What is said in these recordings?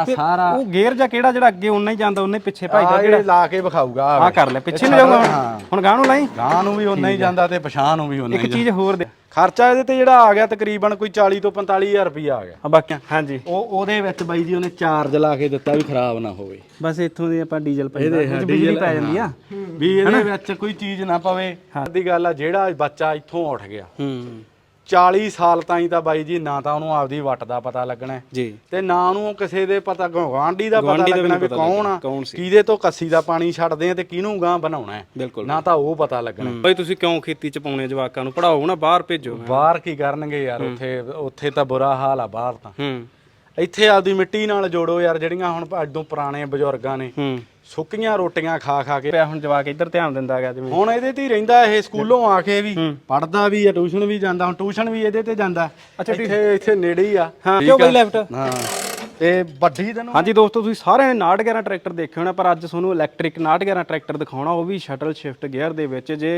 ਆ ਸਾਰਾ ਉਹ ਗੇਅਰ ਜਾਂ ਕਿਹੜਾ ਜਿਹੜਾ ਅੱਗੇ ਉਨਾ ਹੀ ਜਾਂਦਾ ਹੀ ਪਿੱਛੇ ਆ ਇਹ ਲਾ ਕੇ ਵਿਖਾਊਗਾ ਆ ਕਰ ਲੈ ਪਿੱਛੇ ਨੂੰ ਜਾਊਗਾ ਹੁਣ? ਹੁਣ ਗਾਂ ਨੂੰ ਲਾਈ? ਗਾਂ ਨੂੰ ਵੀ ਉਨਾ ਹੀ ਜਾਂਦਾ ਤੇ ਪਛਾਣ ਨੂੰ ਵੀ ਉਨਾ ਇੱਕ ਹੀ ਚੀਜ਼ ਹੋਰ ਦੇ। ਖਰਚਾ ਇਹਦੇ ਤੇ ਜਿਹੜਾ ਆ ਗਿਆ ਤਕਰੀਬਨ ਕੋਈ 40 ਤੋਂ 45000 ਰੁਪਇਆ ਆ ਗਿਆ। ਆ ਬਾਕੀ ਹਾਂਜੀ। ਉਹ ਉਹਦੇ ਵਿੱਚ ਬਾਈ ਜੀ ਉਹਨੇ ਚਾਰਜ ਲਾ ਕੇ ਦਿੱਤਾ ਵੀ ਖਰਾਬ ਨਾ ਹੋਵੇ। ਬਸ ਇੱਥੋਂ ਦੀ ਆਪਾਂ ਡੀਜ਼ਲ ਪੈਂਦਾ ਇਹ ਬਿਜਲੀ ਪੈ ਜਾਂਦੀ ਆ। ਵੀ ਇਹਦੇ ਵਿੱਚ ਕੋਈ ਚੀਜ਼ ਨਾ ਪਵੇ। ਦੀ ਗੱਲ ਆ ਜਿਹੜਾ ਬੱਚਾ ਇੱਥੋਂ ਉੱਠ ਗਿਆ। ਹੂੰ। 40 ਸਾਲ ਤਾਈਂ ਤਾਂ ਬਾਈ ਜੀ ਨਾ ਤਾਂ ਉਹਨੂੰ ਆਪਦੀ ਵੱਟ ਦਾ ਪਤਾ ਲੱਗਣਾ ਜੀ। ਤੇ ਨਾ ਉਹਨੂੰ ਕਿਸੇ ਦੇ ਪਤਾ ਗਵਾਂਢੀ ਦਾ ਪਤਾ ਲੱਗਣਾ ਵੀ ਕੌਣ ਆ। ਕਿਹਦੇ ਤੋਂ ਕੱਸੀ ਦਾ ਪਾਣੀ ਛੱਡਦੇ ਆ ਤੇ ਕਿਹਨੂੰ ਗਾਂ ਬਣਾਉਣਾ ਹੈ। ਨਾ ਤਾਂ ਉਹ ਪਤਾ ਲੱਗਣਾ। ਬਈ ਤੁਸੀਂ ਕਿਉਂ ਖੇਤੀ ਚ ਪਾਉਣੇ ਜਵਾਕਾਂ ਨੂੰ? ਪੜਾਓ ਨਾ ਬਾਹਰ ਭੇਜੋ। ਬਾਹਰ ਕੀ ਕਰਨਗੇ ਯਾਰ ਉੱਥੇ ਉੱਥੇ ਤਾਂ ਬੁਰਾ ਹਾਲ ਆ ਬਾਹਰ ਤਾਂ। ਹੂੰ। ਇੱਥੇ ਆਪਦੀ ਮਿੱਟੀ ਨਾਲ ਜੋੜੋ ਯਾਰ ਜਿਹੜੀਆਂ ਹੁਣ ਅੱਜੋਂ ਪੁਰਾਣੇ ਬਜ਼ੁਰਗਾਂ ਨੇ। ਹੂੰ। ਸੁੱਕੀਆਂ ਰੋਟੀਆਂ ਖਾ ਖਾ ਕੇ। ਪਿਆ ਹੁਣ ਜਵਾਕ ਇੱਧਰ ਧਿਆਨ ਦਿੰਦਾ ਹੈਗਾ ਜਿਵੇਂ। ਹੁਣ ਇਹਦੇ ਤੇ ਹੀ ਰਹਿੰਦਾ ਇਹ ਸਕੂਲੋਂ ਆ ਕੇ ਵੀ। ਪੜਦਾ ਵੀ ਆ ਟਿਊਸ਼ਨ ਵੀ ਜਾਂਦਾ ਹੁਣ ਟਿਊਸ਼ਨ ਵੀ ਇਹਦੇ ਤੇ ਜਾਂਦਾ। ਅੱਛਾ ਇੱਥੇ ਇੱਥੇ ਨੇੜੇ ਹੀ ਆ। ਹਾਂ। ਕਿਉਂ ਬਈ? ਲੈਫਟ ਹਾਂ। ਤੇ ਵੱਡੀ ਤੈਨੂੰ ਹਾਂਜੀ ਦੋਸਤੋ ਤੁਸੀਂ ਸਾਰਿਆਂ ਨੇ 911 ਟਰੈਕਟਰ ਦੇਖੇ ਹੋਣਾ ਪਰ ਅੱਜ ਤੁਹਾਨੂੰ ਇਲੈਕਟ੍ਰਿਕ 911 ਟਰੈਕਟਰ ਦਿਖਾਉਣਾ ਉਹ ਵੀ ਸ਼ਟਲ ਸ਼ਿਫਟ ਗੇਅਰ ਦੇ ਵਿੱਚ। ਜੇ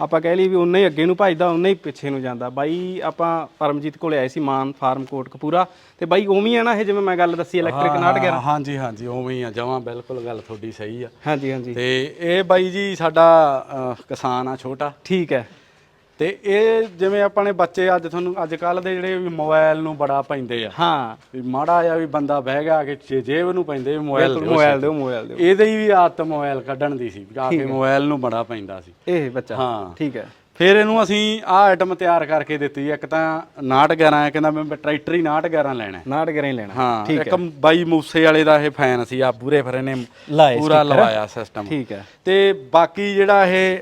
ਆਪਾਂ ਕਹਿ ਲਈ ਵੀ ਉਨਾ ਹੀ ਅੱਗੇ ਨੂੰ ਭਜਦਾ ਉਨਾ ਹੀ ਪਿੱਛੇ ਨੂੰ ਜਾਂਦਾ। ਬਾਈ ਆਪਾਂ ਪਰਮਜੀਤ ਕੋਲੇ ਆਏ ਸੀ ਮਾਨ ਫਾਰਮ ਕੋਟ ਕਪੂਰਾ ਤੇ ਬਾਈ ਉਵੇਂ ਹੀ ਆ ਨਾ ਇਹ ਜਿਵੇਂ ਮੈਂ ਗੱਲ ਦੱਸੀ ਇਲੈਕਟ੍ਰਿਕ 911 ਹਾਂ, ਹਾਂਜੀ ਹਾਂਜੀ ਉਵੇਂ ਹੀ ਆ। ਜਮਾਂ ਬਿਲਕੁਲ ਗੱਲ ਤੁਹਾਡੀ ਸਹੀ ਆ। ਹਾਂਜੀ ਹਾਂਜੀ। ਤੇ ਇਹ ਬਾਈ ਜੀ ਸਾਡਾ ਅਹ, ਕਿਸਾਨ ਆ ਛੋਟਾ। ਠੀਕ ਹੈ। ਤੇ ਇਹ ਜਿਵੇਂ ਆਪਾਂ ਨੇ ਬੱਚੇ ਅੱਜ ਤੁਹਾਨੂੰ ਅੱਜ ਕੱਲ ਦੇ ਜਿਹੜੇ ਵੀ ਮੋਬਾਈਲ ਨੂੰ ਬੜਾ ਪੈਂਦੇ ਆ। ਹਾਂ। ਵੀ ਮਾੜਾ ਜਿਹਾ ਵੀ ਬੰਦਾ ਬਹਿ ਗਿਆ ਕਿ ਜੇ- ਜੇਬ ਨੂੰ ਪੈਂਦੇ ਵੀ ਮੋਬਾਈਲ ਬਿਲਕੁਲ ਮੋਬਾਈਲ ਦਿਓ ਮੋਬਾਈਲ ਦਿਓ। ਇਹਦੇ ਹੀ ਵੀ ਆਦਤ ਮੋਬਾਈਲ ਕੱਢਣ ਦੀ ਸੀ ਜਾ ਕੇ ਮੋਬਾਈਲ ਨੂੰ ਬੜਾ ਪੈਂਦਾ ਸੀ। ਇਹ ਬੱਚਾ। ਹਾਂ। ਠੀਕ ਹੈ। ਫਿਰ ਇਹਨੂੰ ਅਸੀਂ ਆਹ ਆਈਟਮ ਤਿਆਰ ਕਰਕੇ ਦਿੱਤੀ ਇੱਕ ਤਾਂ 911 ਹੈ ਕਹਿੰਦਾ ਮੈਂ ਟਰੈਕਟਰ ਹੀ 911 ਲੈਣਾ ਹੈ। 911 ਹੀ ਲੈਣਾ। ਹਾਂ ਇੱਕ ਬਾਈ ਮੂਸੇ ਵਾਲੇ ਦਾ ਇਹ ਫੈਨ ਸੀ ਆ ਪੂਰੇ ਫਿਰ ਇਹਨੇ ਲਾਏ ਪੂਰਾ ਲਵਾਇਆ ਸਿਸਟਮ ਠੀਕ ਹੈ। ਤੇ ਬਾਕੀ ਜਿਹੜਾ ਇਹ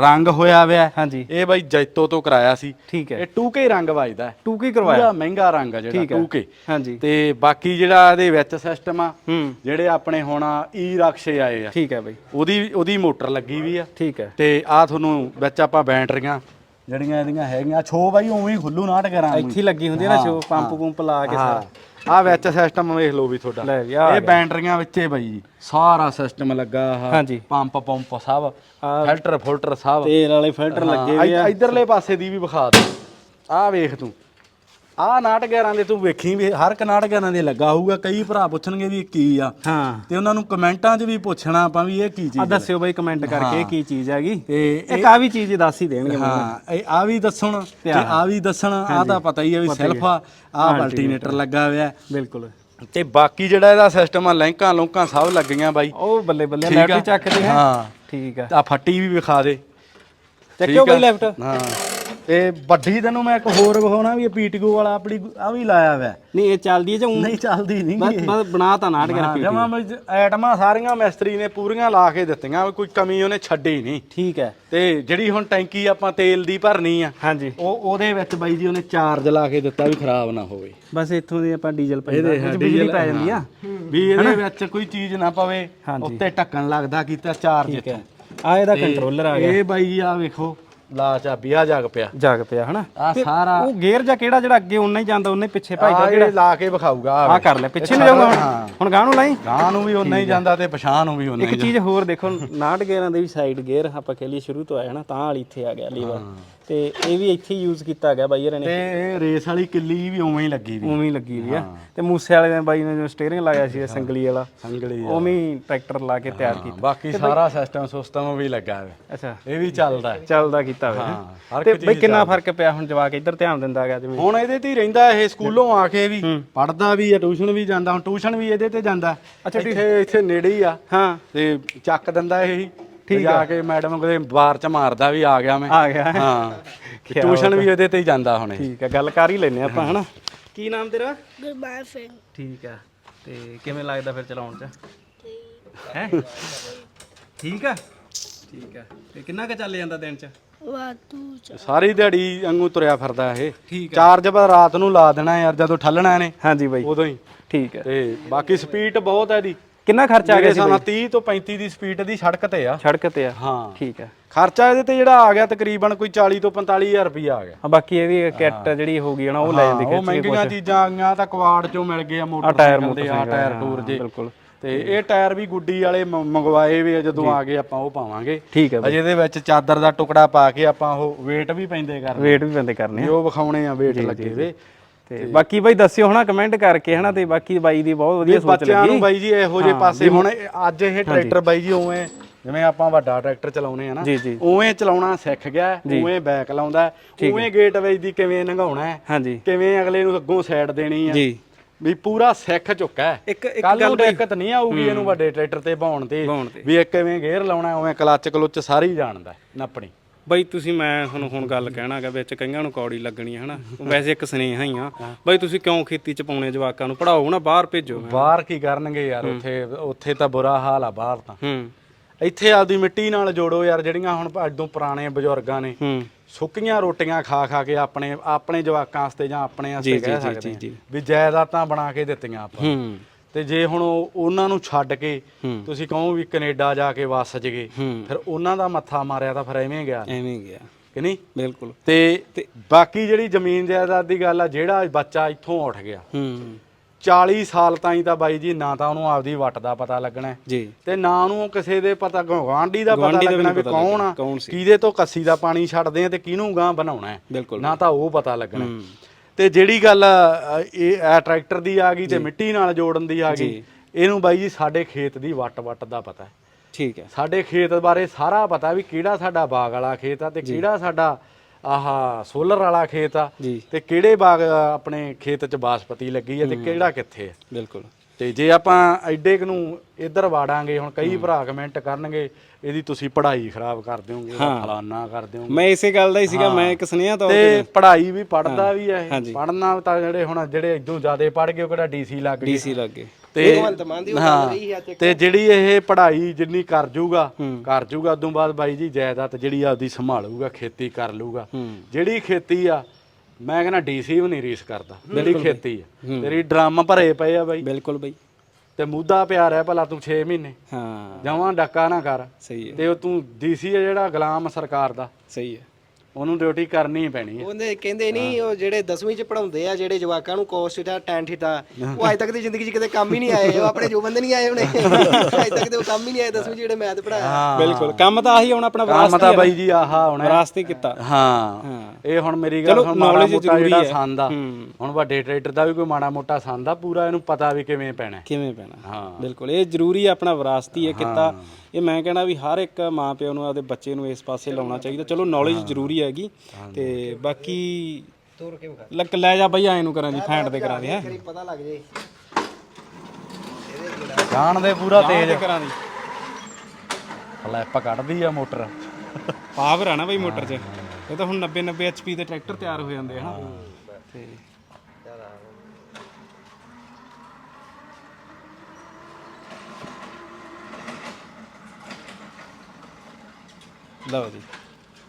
ਰੰਗ ਹੋਇਆ ਹੋਇਆ ਹਾਂਜੀ। ਇਹ ਬਾਈ ਜੈਤੋ ਤੋਂ ਕਰਾਇਆ ਸੀ। ਠੀਕ ਹੈ। ਇਹ 2K ਰੰਗ ਵੱਜਦਾ ਹੈ। ਟੂ ਕੀ ਕਰਵਾਇਆ। ਪੂਰਾ ਮਹਿੰਗਾ ਰੰਗ ਆ ਜਿਹੜਾ 2K ਹਾਂਜੀ। ਤੇ ਬਾਕੀ ਜਿਹੜਾ ਇਹਦੇ ਵਿੱਚ ਸਿਸਟਮ ਆ ਹੂੰ। ਜਿਹੜੇ ਆਪਣੇ ਹੁਣ ਈ ਰਕਸ਼ੇ ਆਏ ਆ। ਠੀਕ ਹੈ ਬਾਈ। ਉਹਦੀ ਉਹਦੀ ਮੋਟਰ ਲੱਗੀ ਵੀ ਆ। ਠੀਕ ਹੈ। ਤੇ ਆ ਤੁਹਾਨੂੰ ਵਿੱਚ ਆਪਾਂ ਬੈਟਰੀਆਂ। ਜਿਹੜੀਆਂ ਇਹਦੀਆਂ ਹੈਗੀਆਂ ਛੋ ਬਾਈ ਉਵੇਂ ਹੀ ਖੁੱਲੂ ਨਾਟ ਕਰਾਂ ਇੱਥੇ ਹੀ ਲੱਗੀ ਹੁੰਦੀ ਹੈ ਨਾ ਸ਼ੋ ਪੰਪ ਪੰਪ ਲਾ ਕੇ ਸਾਰਾ। ਆ ਵਿੱਚ ਸਿਸਟਮ ਵੇਖ ਲਓ ਵੀ ਤੁਹਾਡਾ। ਲੈ ਵੀ ਆਹ ਇਹ ਬੈਟਰੀਆਂ ਵਿੱਚੇ ਬਾਈ ਜੀ ਸਾਰਾ ਸਿਸਟਮ ਲੱਗਾ ਆ ਹਾਂਜੀ। ਪੰਪ ਪੰਪ ਸਭ। ਫਿਲਟਰ ਫਿਲਟਰ ਸਭ। ਤੇਲ ਵਾਲੇ ਫਿਲਟਰ ਲੱਗੇ ਵੀ ਆ। ਇਧਰਲੇ ਪਾਸੇ ਦੀ ਵੀ ਵਿਖਾ ਦੇ। ਆ ਵੇਖ ਤੂੰ। ਆ ਨਾਟਗਰਾਂ ਦੇ ਤੂੰ ਵੇਖੀ ਵੀ ਹਰ ਇੱਕ ਨਾਟਗਰਾਂ ਦੇ ਲੱਗਾ ਹੋਊਗਾ ਕਈ ਭਰਾ ਪੁੱਛਣਗੇ ਵੀ ਇਹ ਕੀ ਆ। ਹਾਂ। ਤੇ ਉਹਨਾਂ ਨੂੰ ਕਮੈਂਟਾਂ 'ਚ ਵੀ ਪੁੱਛਣਾ ਆਪਾਂ ਵੀ ਇਹ ਕੀ ਚੀਜ਼ ਆ। ਦੱਸਿਓ ਬਾਈ ਕਮੈਂਟ ਕਰਕੇ ਇਹ ਕੀ ਚੀਜ਼ ਹੈਗੀ। ਤੇ ਇੱਕ ਆ ਵੀ ਚੀਜ਼ ਦੱਸ ਹੀ ਦੇਣਗੇ। ਹਾਂ ਇਹ ਆ ਵੀ ਦੱਸਣ ਤੇ ਆ ਵੀ ਦੱਸਣ ਆ ਤਾਂ ਪਤਾ ਹੀ ਆ ਵੀ ਸੈਲਫ ਆ। ਆ ਅਲਟਰਨੇਟਰ ਲੱਗਾ ਹੋਇਆ। ਬਿਲਕੁਲ। ਤੇ ਬਾਕੀ ਜਿਹੜਾ ਇਹਦਾ ਸਿਸਟਮ ਆ ਲੈਂਕਾਂ ਲੋਕਾਂ ਸਭ ਲੱਗੀਆਂ ਬਾਈ। ਉਹ ਬੱਲੇ ਬੱਲੇ ਲੈਫਟ। ਚੱਕਦੇ ਹੈ ਹਾਂ। ਠੀਕ ਆ। ਆ ਫੱਟੀ ਵੀ ਵਿਖਾ ਦੇ। ਚੱਕਿਓ? ਬਾਈ ਲੈਫਟ ਹਾਂ। ਤੇ ਵੱਡੀ ਤੈਨੂੰ ਮੈਂ ਇੱਕ ਹੋਰ ਵਿਖਾਉਣਾ ਵੀ ਇਹ ਪੀਟੀਓ ਵਾਲਾ ਆਪਣੀ ਆ ਵੀ ਲਾਇਆ ਹੋਇਆ। ਨਹੀਂ ਇਹ ਚੱਲਦੀ ਹੈ ਜਾਂ ਊਂ? ਨਹੀਂ ਚੱਲਦੀ ਨਹੀਂ ਬਸ ਬਸ ਬਣਾ ਤਾਂ ਨਾਟ ਕਰ ਜਮਾ ਐਟਮਾਂ ਸਾਰੀਆਂ ਮਿਸਤਰੀ ਨੇ ਪੂਰੀਆਂ ਲਾ ਕੇ ਦਿੱਤੀਆਂ ਕੋਈ ਕਮੀ ਉਹਨੇ ਛੱਡੀ ਨਹੀਂ। ਠੀਕ ਹੈ। ਤੇ ਜਿਹੜੀ ਹੁਣ ਟੈਂਕੀ ਆਪਾਂ ਤੇਲ ਦੀ ਭਰਨੀ ਆ ਹਾਂਜੀ। ਉਹ ਉਹਦੇ ਵਿੱਚ ਬਾਈ ਜੀ ਉਹਨੇ ਚਾਰਜ ਲਾ ਕੇ ਦਿੱਤਾ ਵੀ ਖਰਾਬ ਨਾ ਹੋਵੇ। ਬਸ ਇੱਥੋਂ ਦੀ ਆਪਾਂ ਡੀਜ਼ਲ ਪੈਂਦਾ ਇਹ 'ਚ ਬਿਜਲੀ ਪੈ ਜਾਂਦੀ ਆ। ਵੀ ਇਹਦੇ ਵਿੱਚ ਕੋਈ ਚੀਜ਼ ਨਾ ਪਵੇ ਹਾਂਜੀ। ਉੱਤੇ ਢੱਕਣ ਲੱਗਦਾ ਕੀਤਾ ਚਾਰਜ ਠੀਕ ਹੈ। ਆ ਇਹਦਾ ਕੰਟਰੋਲਰ ਆ ਗਿਆ। ਇਹ ਬਾਈ ਜੀ ਆ ਵੇਖੋ ਲਾ ਚਾਬੀ ਆ ਜਗ ਪਿਆ। ਜਗ ਪਿਆ ਹਨਾ? ਆ ਸਾਰਾ ਉਹ ਗੇਅਰ ਜਾਂ ਕਿਹੜਾ ਜਿਹੜਾ ਅੱਗੇ ਉਨਾ ਹੀ ਜਾਂਦਾ ਹੀ ਪਿੱਛੇ ਆ ਭਜਦਾ ਜਿਹੜੇ ਲਾ ਕੇ ਵਿਖਾਊਗਾ ਆ ਕਰ ਲੈ ਪਿੱਛੇ ਨੂੰ ਜਾਊਗਾ ਹੁਣ? ਹੁਣ ਗਾਂ ਨੂੰ ਲਾਈ? ਗਾਂ ਨੂੰ ਵੀ ਉਨਾ ਹੀ ਜਾਂਦਾ ਤੇ ਪਛਾਣ ਨੂੰ ਵੀ ਉਨਾ ਇੱਕ ਹੀ ਚੀਜ਼ ਹੋਰ ਦੇਖੋ 69 ਗੇਅਰਾਂ ਦੇ ਵੀ ਸਾਈਡ ਗੇਅਰ ਆਪਾਂ ਕਹਿ ਲਈ ਸ਼ੁਰੂ ਤੋਂ ਆਇਆ ਨਾ ਤਾਂ ਵਾਲੀ ਇੱਥੇ ਆ ਗਿਆ ਲੀਵਰ। ਤੇ ਇਹ ਵੀ ਇੱਥੇ ਯੂਜ਼ ਕੀਤਾ ਗਿਆ ਬਾਈ ਹਰਾਂ ਨੇ। ਤੇ ਇਹ ਰੇਸ ਵਾਲੀ ਕਿੱਲੀ ਵੀ ਉਵੇਂ ਹੀ ਲੱਗੀ ਵੀ ਉਵੇਂ ਹੀ ਲੱਗੀ ਵੀ ਆ। ਤੇ ਮੂਸੇ ਵਾਲੇ ਨੇ ਬਾਈ ਨੇ ਜੋ ਸਟੀਅਰਿੰਗ ਲਾਇਆ ਸੀ ਸੰਗਲੀ ਵਾਲਾ ਸੰਗਲੀ ਉਵੇਂ ਹੀ ਟਰੈਕਟਰ ਲਾ ਕੇ ਤਿਆਰ ਕੀਤਾ। ਬਾਕੀ ਸਾਰਾ ਸਿਸਟਮ ਸੁਸਟਮ ਵੀ ਲੱਗਾ ਹੈ ਅੱਛਾ। ਇਹ ਵੀ ਚੱਲਦਾ। ਚੱਲਦਾ ਕੀਤਾ ਹੋਇਆ। ਤੇ ਬਈ ਕਿੰਨਾ ਫ਼ਰਕ ਪਿਆ ਹੁਣ ਜਵਾਕ ਇੱਧਰ ਧਿਆਨ ਦਿੰਦਾ ਗਿਆ ਜਿਵੇਂ? ਹੁਣ ਇਹਦੇ ਤੇ ਹੀ ਰਹਿੰਦਾ ਇਹ ਸਕੂਲੋਂ ਆ ਕੇ ਵੀ ਪੜਦਾ ਵੀ ਆ ਟਿਊਸ਼ਨ ਵੀ ਜਾਂਦਾ ਹੁਣ ਟਿਊਸ਼ਨ ਵੀ ਇਹਦੇ ਤੇ ਜਾਂਦਾ। ਅੱਛਾ ਇੱਥੇ ਇੱਥੇ ਨੇੜੇ ਹੀ ਆ। ਹਾਂ। ਤੇ ਚੱਕ ਦਿੰਦਾ ਇਹ ਹੀ। ਠੀਕ ਜਾ ਕੇ ਮੈਡਮ ਕੋਲੇ ਬਾਰ ਚ ਮਾਰਦਾ ਵੀ ਆ ਗਿਆ ਮੈਂ। ਆ ਗਿਆ। ਹਾਂ। ਟਿਊਸ਼ਨ ਵੀ ਇਹਦੇ ਤੇ ਹੀ ਜਾਂਦਾ ਹੁਣ। ਠੀਕ ਆ ਗੱਲ ਕਰ ਹੀ ਲੈਨੇ ਆਪਾਂ ਹਨਾ। ਕੀ ਨਾਮ ਤੇਰਾ? ਗੁਰਬਾਨ ਸਿੰਘ। ਠੀਕ ਆ। ਤੇ ਕਿਵੇਂ ਲੱਗਦਾ ਫਿਰ ਚਲਾਉਣ ਚ? ਹੈ? ਠੀਕ ਆ? ਠੀਕ ਆ। ਤੇ ਕਿੰਨਾ ਕੁ ਚੱਲ ਜਾਂਦਾ ਦਿਨ ਚ? ਵਾਤੂ ਚ। ਸਾਰੀ ਦਿਹਾੜੀ ਵਾਂਗੂ ਤੁਰਿਆ ਫਿਰਦਾ ਇਹ। ਠੀਕ ਚਾਰਜ ਪਰ ਰਾਤ ਨੂੰ ਲਾ ਦੇਣਾ ਯਾਰ ਜਦੋਂ ਠੱਲਣਾ ਇਹਨੇ ਹਾਂਜੀ ਬਾਈ। ਉਦੋਂ ਹੀ। ਠੀਕ ਆ। ਤੇ ਬਾਕੀ ਸਪੀਡ ਬਹੁਤ ਹੈ ਇਹਦੀ। ਕਿੰਨਾ ਖਰਚਾ ਆ ਮੇਰੇ ਗਿਆ ਸੀ ਹਿਸਾਬ ਨਾਲ 30 ਤੋਂ 35 ਦੀ ਸਪੀਡ ਦੀ ਸੜਕ ਤੇ ਆ। ਸੜਕ ਤੇ ਆ। ਹਾਂ। ਠੀਕ ਆ। ਖਰਚਾ ਇਹਦੇ ਤੇ ਜਿਹੜਾ ਆ ਗਿਆ ਤਕਰੀਬਨ ਕੋਈ 40 ਤੋਂ 45000 ਰੁਪਇਆ ਆ ਗਿਆ। ਆ ਬਾਕੀ ਇਹ ਵੀ ਕਿੱਟ ਜਿਹੜੀ ਹੋ ਗਈ ਨਾ ਉਹ ਲੈ ਜਾਂਦੀ ਉਹ ਖਿੱਚ ਕੇ ਮਹਿੰਗੀਆਂ ਚੀਜ਼ਾਂ ਆ ਗਈਆਂ ਤਾਂ ਕਵਾੜ ਚੋਂ ਮਿਲ ਗਏ ਆ ਮੋਟਰਸਾਈਕਲ ਦੇ ਆ ਟਾਇਰ ਟੂਰ ਜੇ। ਬਿਲਕੁਲ। ਤੇ ਇਹ ਟਾਇਰ ਵੀ ਗੁੱਡੀ ਵਾਲੇ ਮ- ਮੰਗਵਾਏ ਵੀ ਆ ਜਦੋਂ ਆ ਗਏ ਆਪਾਂ ਉਹ ਪਾਵਾਂਗੇ। ਠੀਕ ਆ ਅਜੇ ਇਹਦੇ ਵਿੱਚ ਚਾਦਰ ਦਾ ਟੁਕੜਾ ਪਾ ਕੇ ਆਪਾਂ ਉਹ weight ਵੀ ਪੈਂਦੇ ਕਰ ਵੇਟ ਵੀ ਬੰਦੇ ਕਰਨੇ ਵੀ ਆ ਉਹ ਵਿਖਾਉਣੇ ਆ weight ਲੱਗੇ ਵੇ। ਤੇ ਬਾਕੀ ਬਾਈ ਦੱਸਿਓ ਹਨਾ ਕਮੈਂਟ ਕਰਕੇ ਹਨਾ ਤੇ ਬਾਕੀ ਬਾਈ ਦੀ ਬਹੁਤ ਵਧੀਆ ਸੋਚ ਬੱਚਿਆਂ ਨੂੰ ਲੱਗੀ ਬਾਈ ਜੀ ਇਹੋ ਜਿਹੇ ਪਾਸੇ ਹੁਣ ਅੱਜ ਇਹ ਟਰੈਕਟਰ ਬਾਈ ਜੀ ਉਵੇਂ ਜਿਵੇਂ ਆਪਾਂ ਵੱਡਾ ਟਰੈਕਟਰ ਚਲਾਉਨੇ ਆ ਨਾ ਜੀ, ਜੀ। ਉਵੇਂ ਚਲਾਉਣਾ ਸਿੱਖ ਗਿਆ ਉਵੇਂ ਬੈਕ ਲਾਉਂਦਾ ਉਵੇਂ ਗੇਟ ਵੇਜ ਦੀ ਕਿਵੇਂ ਲੰਘਾਉਣਾ ਹੈ ਕਿਵੇਂ ਅਗਲੇ ਨੂੰ ਅੱਗੋਂ ਸਾਈਡ ਦੇਣੀ ਜੀ। ਵੀ ਪੂਰਾ ਸਿੱਖ ਚੁੱਕਾ ਇੱਕ ਇੱਕ ਗੱਲ ਦਿੱਕਤ ਨਹੀਂ ਆਊਗੀ ਇਹਨੂੰ ਵੱਡੇ ਟਰੈਕਟਰ ਤੇ ਬਾਉਣ ਤੇ। ਵੀ ਕਿਵੇਂ ਗੇਅਰ ਲਾਉਣਾ ਉਵੇਂ ਕਲੱਚ ਕਲੁੱਚ ਸਾਰੀ ਜਾਣਦਾ ਨੱਪਣੀ। ਬਾਈ ਤੁਸੀਂ ਮੈਂ ਹੁਣ ਹੁਣ ਗੱਲ ਕਹਿਣਾਗਾ ਵਿੱਚ ਕਈਆਂ ਨੂੰ ਕੌੜੀ ਲੱਗਣੀ ਹੈ ਹਨਾ? ਵੈਸੇ ਇੱਕ ਸੁਨੇਹਾ ਹੀ ਆ। ਬਾਈ ਤੁਸੀਂ ਕਿਉਂ ਖੇਤੀ ਚ ਪਾਉਣੇ ਜਵਾਕਾਂ ਨੂੰ? ਪੜਾਓ ਨਾ ਬਾਹਰ ਭੇਜੋ। ਬਾਹਰ ਕੀ ਕਰਨਗੇ ਯਾਰ? ਉੱਥੇ ਉੱਥੇ ਤਾਂ ਬੁਰਾ ਹਾਲ ਆ ਬਾਹਰ ਤਾਂ। ਹੂੰ। ਇੱਥੇ ਆਪਦੀ ਮਿੱਟੀ ਨਾਲ ਜੋੜੋ ਯਾਰ ਜਿਹੜੀਆਂ ਹੁਣ ਅੱਦੋਂ ਪੁਰਾਣੇ ਬਜ਼ੁਰਗਾਂ ਨੇ। ਹੂੰ। ਸੁੱਕੀਆਂ ਰੋਟੀਆਂ ਖਾ ਖਾ ਕੇ ਆਪਣੇ ਆਪਣੇ ਜਵਾਕਾਂ ਵਾਸਤੇ ਜਾਂ ਆਪਣੇ ਵਾਸਤੇ ਕਹਿ ਸਕਦੇ। ਵੀ ਜਾਇਦਾਦਾਂ ਬਣਾ ਕੇ ਦਿੱਤੀਆਂ ਆਪਾਂ। ਹੂੰ। ਤੇ ਜੇ ਹੁਣ ਉਹ- ਉਹਨਾਂ ਨੂੰ ਛੱਡ ਕੇ। ਤੁਸੀਂ ਕਹੋ ਵੀ ਕੈਨੇਡਾ ਜਾ ਕੇ ਵਸ ਜਗੇ ਫਿਰ ਉਹਨਾਂ ਦਾ ਮੱਥਾ ਮਾਰਿਆ ਤਾਂ ਫਿਰ ਐਵੇਂ ਗਿਆ। ਐਵੇਂ ਗਿਆ। ਕਿ ਨਹੀਂ? ਬਿਲਕੁਲ। ਤੇ ਬਾਕੀ ਜਿਹੜੀ ਜ਼ਮੀਨ ਜਾਇਦਾਦ ਦੀ ਗੱਲ ਆ ਜਿਹੜਾ ਬੱਚਾ ਇੱਥੋਂ ਉੱਠ ਗਿਆ ਹੂੰ। 40 ਸਾਲ ਤਾਈਂ ਤਾਂ ਬਾਈ ਜੀ ਨਾ ਤਾਂ ਉਹਨੂੰ ਆਪਦੀ ਵੱਟ ਦਾ ਪਤਾ ਲੱਗਣਾ। ਹੈ, ਜੀ। ਤੇ ਨਾ ਉਹਨੂੰ ਕਿਸੇ ਦੇ ਪਤਾ ਗਵਾਂਢੀ ਦਾ ਪਤਾ ਗੁਆਂਢੀ ਦਾ ਵੀ ਲੱਗਣਾ ਵੀ ਪਤਾ ਕੌਣ ਲੱਗਣਾ, ਆ ਕੌਣ ਸੀ। ਕਿਹਦੇ ਤੋਂ ਕੱਸੀ ਦਾ ਪਾਣੀ ਛੱਡਦੇ ਆ ਤੇ ਕਿਹਨੂੰ ਗਾਂ ਬਣਾਉਣਾ ਹੈ। ਬਿਲਕੁਲ। ਨਾ ਤਾਂ ਉਹ ਪਤਾ ਲੱਗਣਾ। ਹੂੰ। ਤੇ ਜਿਹੜੀ ਗੱਲ ਅ, ਇਹ ਇਹ ਟਰੈਕਟਰ ਦੀ ਆ ਗਈ ਤੇ ਮਿੱਟੀ ਨਾਲ ਜੋੜਨ ਦੀ ਆ ਗਈ ਜੀ। ਇਹਨੂੰ ਬਾਈ ਜੀ ਸਾਡੇ ਖੇਤ ਦੀ ਵੱਟ ਵੱਟ ਦਾ ਪਤਾ ਹੈ। ਠੀਕ ਹੈ। ਸਾਡੇ ਖੇਤ ਬਾਰੇ ਸਾਰਾ ਪਤਾ ਵੀ ਕਿਹੜਾ ਸਾਡਾ ਬਾਗ ਵਾਲਾ ਖੇਤ ਆ ਤੇ ਕਿਹੜਾ ਸਾਡਾ ਆਹਾ ਸੋਲਰ ਵਾਲਾ ਖੇਤ ਆ ਜੀ। ਤੇ ਕਿਹੜੇ ਬਾਗ ਅ, ਆਪਣੇ ਖੇਤ 'ਚ ਬਾਸਪਤੀ ਲੱਗੀ ਆ ਤੇ ਕਿਹੜਾ ਕਿੱਥੇ ਆ ਬਿਲਕੁਲ। ਤੇ ਜੇ ਆਪਾਂ ਐਡੇ ਕੁ ਨੂੰ ਇੱਧਰ ਵਾੜਾਂਗੇ ਹੁਣ ਕਈ ਭਰਾ ਕਮੈਂਟ ਕਰਨਗੇ ਇਹਦੀ ਤੁਸੀਂ ਪੜ੍ਹਾਈ ਖਰਾਬ ਕਰ ਦਿਓਗੇ ਇਹਦਾ ਫਲਾਨਾ ਕਰ ਦਿਓਗੇ। ਮੈਂ ਇਸੇ ਗੱਲ ਦਾ ਹੀ ਸੀਗਾ ਮੈਂ ਇੱਕ ਸੁਨੇਹਾ ਤੌਰ ਤੇ ਤੇ ਪੜ੍ਹਾਈ ਵੀ ਪੜਦਾ ਵੀ ਹੈ। ਪੜਨਾ ਤਾਂ ਜਿਹੜੇ ਹੁਣ ਜਿਹੜੇ ਇਦੋਂ ਜ਼ਿਆਦੇ ਪੜ ਗਏ ਉਹ ਕਿਹੜਾ ਡੀਸੀ ਲੱਗ ਗਏ। ਡੀਸੀ ਲੱਗੇ ਤੇ ਹਾਂ। ਤੇ ਜਿਹੜੀ ਇਹ ਪੜ੍ਹਾਈ ਜਿੰਨੀ ਕਰ ਜੂਗਾ ਕਰ ਜੂਗਾ ਉਦੋਂ ਬਾਅਦ ਬਾਈ ਜੀ ਜਾਇਦਾਦ ਜਿਹੜੀ ਆਪਦੀ ਸੰਭਾਲੂਗਾ ਖੇਤੀ ਕਰ ਲੂਗਾ ਜਿਹੜੀ ਖੇਤੀ ਆ ਮੈਂ ਕਹਿੰਦਾ ਡੀਸੀ ਵੀ ਨਹੀਂ ਰੀਸ ਕਰਦਾ। ਜਿਹੜੀ ਖੇਤੀ ਆ। ਤੇਰੀ ਡਰਮ ਭਰੇ ਪਏ ਆ ਬਾਈ। ਬਿਲਕੁਲ ਬਈ। ਤੇ ਮੁੱਦਾ ਪਿਆ ਰਿਹਾ ਭਲਾ ਤੂੰ 6 ਮਹੀਨੇ। ਹਾਂ। ਜਮਾਂ ਡੱਕਾ ਨਾ ਕਰ। ਸਹੀ ਹੈ ਤੇ ਉਹ ਤੂੰ ਡੀਸੀ ਆ ਜਿਹੜਾ ਗੁਲਾਮ ਸਰਕਾਰ ਦਾ। ਸਹੀ ਹੈ ਉਹਨੂੰ ਡਿਊਟੀ ਕਰਨੀ ਹੀ ਪੈਣੀ ਹੈ ਉਹਨੇ ਕਹਿੰਦੇ ਨਹੀਂ ਉਹ ਜਿਹੜੇ 10ਵੀਂ ਚ ਪੜਾਉਂਦੇ ਆ ਜਿਹੜੇ ਜਵਾਕਾਂ ਨੂੰ ਕੋਸ ਥੀਟਾ ਟੈਨ ਥੀਟਾ ਉਹ ਅੱਜ ਤੱਕ ਦੀ ਜ਼ਿੰਦਗੀ 'ਚ ਕਿਤੇ ਕੰਮ ਹੀ ਨਹੀਂ ਆਏ ਉਹ ਆਪਣੇ ਜੋ ਬੰਦੇ ਨਹੀਂ ਆਏ ਉਹਨੇ ਅੱਜ ਤੱਕ ਤੇ ਉਹ ਕੰਮ ਹੀ ਨਹੀਂ ਆਏ 10ਵੀਂ 'ਚ ਜਿਹੜੇ ਮੈਥ ਪੜਾਇਆ ਬਿਲਕੁਲ। ਕੰਮ ਤਾਂ ਆਹੀ ਹੁਣ ਆਪਣਾ ਕੰਮ ਵਿਰਾਸਤੀ ਤਾਂ ਬਾਈ ਜੀ ਆਹਾ ਹੋਣਾ। ਹੈ। ਵਿਰਾਸਤੀ ਕੀਤਾ। ਹਾਂ। ਇਹ ਹੁਣ ਮੇਰੀ ਗੱਲ ਹੁਣ ਮਾੜਾ ਮੋਟਾ ਜ਼ਰੂਰੀ ਜਿਹੜਾ ਹੈ। ਸੰਦ ਆ। ਹੁਣ ਵੱਡੇ ਟਰੈਕਟਰ ਦਾ ਵੀ ਕੋਈ ਮਾੜਾ ਮੋਟਾ ਸੰਦ ਆ ਪੂਰਾ ਇਹਨੂੰ ਪਤਾ ਵੀ ਕਿਵੇਂ ਪੈਣਾ। ਕਿਵੇਂ ਪੈਣਾ। ਹਾਂ। ਬਿਲਕੁਲ। ਇਹ ਜ਼ਰੂਰੀ ਹੈ ਆਪਣਾ ਵਿਰਾਸਤੀ ਹੈ ਕਿੱਤਾ। ਇਹ ਮੈਂ ਕਹਿਣਾ ਵੀ ਹਰ ਇੱਕ ਮਾਂ ਪਿਓ ਨੂੰ ਆਪਦੇ ਬੱਚੇ ਨੂੰ ਇਸ ਪਾਸੇ ਲਾਉਣਾ ਚਾਹੀਦਾ। ਚਲੋ ਨੌਲੇਜ ਜ਼ਰੂਰੀ ਹੈਗੀ ਤੇ ਬਾਕੀ ਤੋਰ ਕੇ ਵਿਖਾ। ਲੱਕ ਲੈ ਜਾ ਬਈ ਐ ਨੂੰ ਕਰਾਂ ਜੀ ਫੈਂਟ ਦੇ ਕਰਾਂ ਦੀ ਹੈ। ਕਰੀ ਪਤਾ ਲੱਗ ਜੇ। ਜਾਣ ਦੇ ਪੂਰਾ ਤੇਜ਼। ਕਰਾਂ ਦੀ ਫਲੈਪ ਕੱਢਦੀ ਆ ਮੋਟਰ। ਪਾਵਰ ਆ ਨਾ ਬਈ ਮੋਟਰ 'ਚ। ਇਹ ਤਾਂ ਹੁਣ 90 90 ਐਚਪੀ ਦੇ ਟਰੈਕਟਰ ਤਿਆਰ ਹੋ ਜਾਂਦੇ ਆ ਹਨਾ ਤੇ ਲਓ ਜੀ।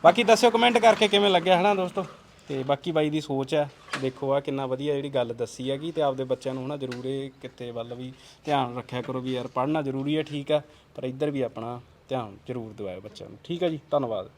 ਬਾਕੀ ਦੱਸਿਓ ਕਮੈਂਟ ਕਰਕੇ ਕਿਵੇਂ ਲੱਗਿਆ ਹਨਾ ਦੋਸਤੋ? ਤੇ ਬਾਕੀ ਬਾਈ ਦੀ ਸੋਚ ਹੈ, ਦੇਖੋ ਆ ਕਿੰਨਾ ਵਧੀਆ ਜਿਹੜੀ ਗੱਲ ਦੱਸੀ ਹੈਗੀ ਤੇ ਆਪਦੇ ਬੱਚਿਆਂ ਨੂੰ ਹਨਾ ਜ਼ਰੂਰ ਇਹ ਕਿੱਤੇ ਵੱਲ ਵੀ ਧਿਆਨ ਰੱਖਿਆ ਕਰੋ ਵੀ ਯਾਰ ਪੜ੍ਹਨਾ ਜ਼ਰੂਰੀ ਹੈ, ਠੀਕ ਆ ਪਰ ਇੱਧਰ ਵੀ ਆਪਣਾ ਧਿਆਨ ਜ਼ਰੂਰ ਦਿਵਾਇਓ ਬੱਚਿਆਂ ਨੂੰ। ਠੀਕ ਹੈ ਜੀ, ਧੰਨਵਾਦ।